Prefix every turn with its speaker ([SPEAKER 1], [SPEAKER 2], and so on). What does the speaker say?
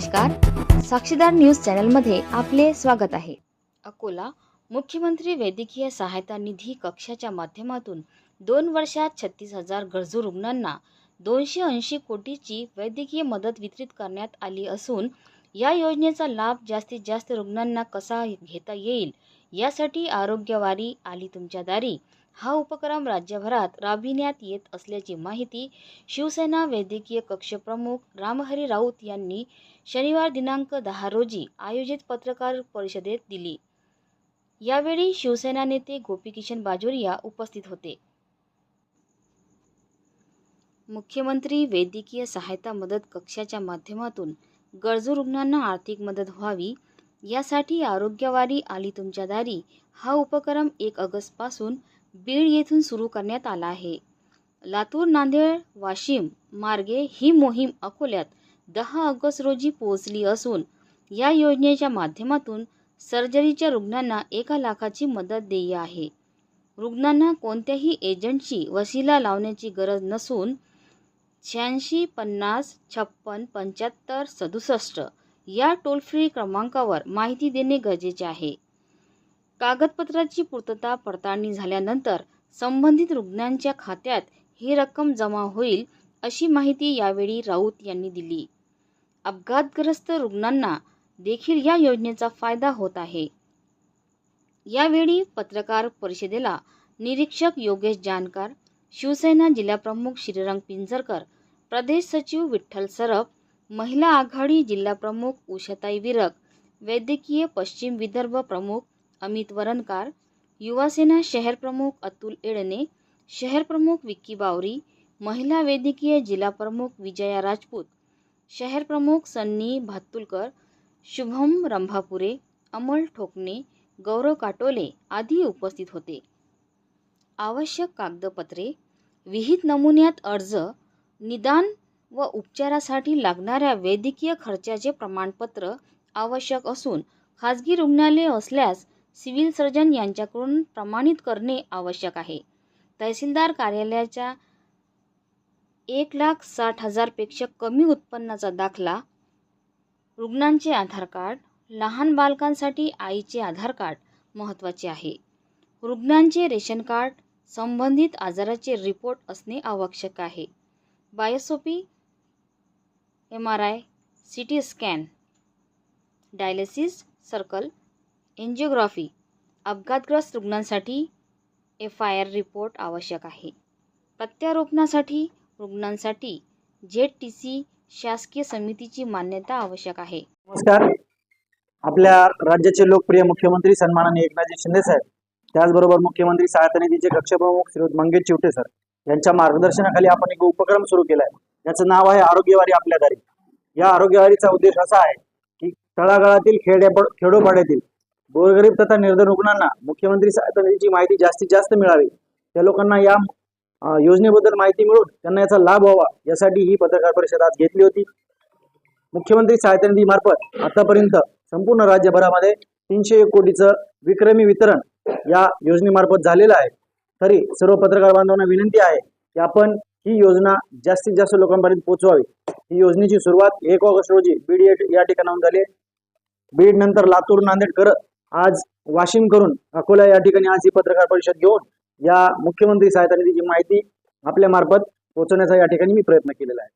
[SPEAKER 1] नमस्कार. साक्षीदार न्यूज चॅनलमध्ये आपले स्वागत आहे. अकोला मुख्यमंत्री वैद्यकीय सहायता निधी कक्षाच्या माध्यमातून दोन वर्षात छत्तीस हजार गरजू रुग्णांना दोनशे ऐंशी कोटीची वैद्यकीय मदत वितरित करण्यात आली असून या योजनेचा लाभ जास्तीत जास्त रुग्णांना कसा घेता येईल यासाठी आरोग्यवारी आली तुमच्या दारी. हा उपक्रम राज्यभरात राबविण्यात येत असल्याची माहिती शिवसेना वैद्यकीय कक्षप्रमुख रामहरी राऊत यांनी शनिवार दिनांक दहा रोजी आयोजित पत्रकार परिषदेत दिली. यावेळी शिवसेना नेते गोपीकिशन बाजोरिया उपस्थित होते. मुख्यमंत्री वैद्यकीय सहायता मदत कक्षाच्या माध्यमातून गरजू रुग्णांना आर्थिक मदत व्हावी यासाठी आरोग्यवारी आली तुमच्या दारी हा उपक्रम एक ऑगस्टपासून बीड येथून सुरू करण्यात आला आहे. लातूर नांदेड वाशिम मार्गे ही मोहीम अकोल्यात दहा ऑगस्ट रोजी पोहोचली असून या योजनेच्या माध्यमातून सर्जरीच्या रुग्णांना एका लाखाची मदत देय आहे. रुग्णांना कोणत्याही एजंटची वसिला लावण्याची गरज नसून शहाऐंशी पन्नास छप्पन पंच्याहत्तर सदुसष्ट या टोल फ्री क्रमांकावर माहिती देणे गरजेचे आहे. कागदपत्राची पूर्तता पडताळणी झाल्यानंतर संबंधित रुग्णांच्या खात्यात ही रक्कम जमा होईल अशी माहिती यावेळी राऊत यांनी दिली. अपघातग्रस्त रुग्णांना देखील या योजनेचा फायदा होत आहे. यावेळी पत्रकार परिषदेला निरीक्षक योगेश जानकर शिवसेना जिल्हाप्रमुख श्रीरंग पिंजरकर प्रदेश सचिव विठ्ठल सरप महिला आघाडी जिल्हाप्रमुख उषाताई विरक वैद्यकीय पश्चिम विदर्भ प्रमुख अमित वरणकार युवासेना शहर प्रमुख अतुल एडणे शहर प्रमुख विक्की बावरी महिला वैद्यकीय जिल्हा प्रमुख विजया राजपूत शहर प्रमुख सन्नी भातुलकर शुभम रंभापुरे अमल ठोकणे गौरव काटोले आदी उपस्थित होते. आवश्यक कागदपत्रे विहित नमुन्यात अर्ज निदान व उपचारासाठी लागणाऱ्या वैद्यकीय खर्चाचे प्रमाणपत्र आवश्यक असून खाजगी रुग्णालय असल्यास सिव्हिल सर्जन यांच्याकडून प्रमाणित करणे आवश्यक आहे. तहसीलदार कार्यालयाच्या एक लाख साठ हजारपेक्षा कमी उत्पन्नाचा दाखला रुग्णांचे आधार कार्ड लहान बालकांसाठी आईचे आधार कार्ड महत्त्वाचे आहे. रुग्णांचे रेशन कार्ड संबंधित आजाराचे रिपोर्ट असणे आवश्यक आहे. Biopsy M R I C T scan dialysis circle angiography अपघातग्रस्त रुग्णांसाठी एफ आय आर रिपोर्ट आवश्यक आहे. प्रत्यारोपणासाठी रुग्णांसाठी जेड टी सी शासकीय समितीची मान्यता आवश्यक आहे.
[SPEAKER 2] नमस्कार. आपल्या राज्याचे लोकप्रिय मुख्यमंत्री सन्माननीय एकनाथजी शिंदे साहेब त्याचबरोबर मुख्यमंत्री सहायता निधीचे कक्षप्रमुख श्रीयुत मंगेश चिवटे सर यांच्या मार्गदर्शनाखाली आपण एक उपक्रम सुरू केला आहे ज्याचं नाव आहे आरोग्यवारी आपल्या दारी. या आरोग्यवारीचा उद्देश असा आहे की तळागाळातील खेड्या खेडोपाड्यातील गोरगरीब तथा निर्धन रुग्णांना मुख्यमंत्री सहायता निधीची माहिती जास्तीत जास्त मिळावी. त्या लोकांना या योजनेबद्दल माहिती मिळून त्यांना याचा लाभ व्हावा यासाठी ही पत्रकार परिषद आज घेतली होती. मुख्यमंत्री सहायता निधी मार्फत आतापर्यंत संपूर्ण राज्यभरामध्ये तीनशे एक कोटीचं विक्रमी वितरण या योजनेमार्फत झालेलं आहे. तरी सर्व पत्रकार बांधवांना विनंती आहे की आपण ही योजना जास्तीत जास्त लोकांपर्यंत पोहोचवावी. ही योजनेची सुरुवात एक ऑगस्ट रोजी बीड या- या ठिकाणाहून झाली बीड नंतर लातूर नांदेड करत आज वाशिम करून अकोला या ठिकाणी आज ही पत्रकार परिषद घेऊन या मुख्यमंत्री सहायता निधीची माहिती आपल्या मार्फत पोहोचवण्याचा या ठिकाणी मी प्रयत्न केलेला आहे.